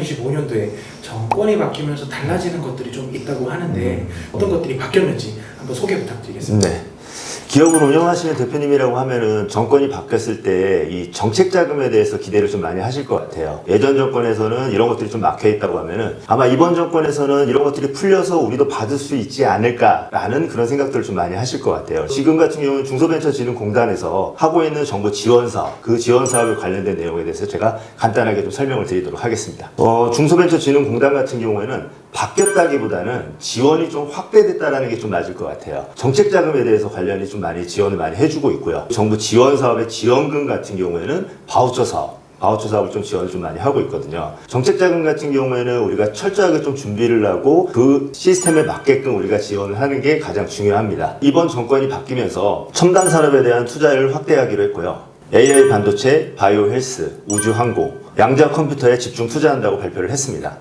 2025년도에 정권이 바뀌면서 달라지는 것들이 좀 있다고 하는데 어떤 것들이 바뀌었는지 한번 소개 부탁드리겠습니다. 네. 기업을 운영하시는 대표님이라고 하면은 정권이 바뀌었을 때 이 정책 자금에 대해서 기대를 좀 많이 하실 것 같아요. 예전 정권에서는 이런 것들이 좀 막혀 있다고 하면은 아마 이번 정권에서는 이런 것들이 풀려서 우리도 받을 수 있지 않을까라는 그런 생각들을 좀 많이 하실 것 같아요. 지금 같은 경우는 중소벤처진흥공단에서 하고 있는 정부 지원 사업, 그 지원 사업에 관련된 내용에 대해서 제가 간단하게 좀 설명을 드리도록 하겠습니다. 어, 중소벤처진흥공단 같은 경우에는 바뀌었다기보다는 지원이 좀 확대됐다라는 게 좀 맞을 것 같아요. 정책 자금에 대해서 관련이 좀 많이 지원을 많이 해주고 있고요. 정부 지원 사업의 지원금 같은 경우에는 바우처 사업. 바우처 사업을 좀 지원을 좀 많이 하고 있거든요. 정책 자금 같은 경우에는 우리가 철저하게 좀 준비를 하고 그 시스템에 맞게끔 우리가 지원을 하는 게 가장 중요합니다. 이번 정권이 바뀌면서 첨단 산업에 대한 투자를 확대하기로 했고요. AI 반도체, 바이오 헬스, 우주 항공, 양자 컴퓨터에 집중 투자한다고 발표를 했습니다.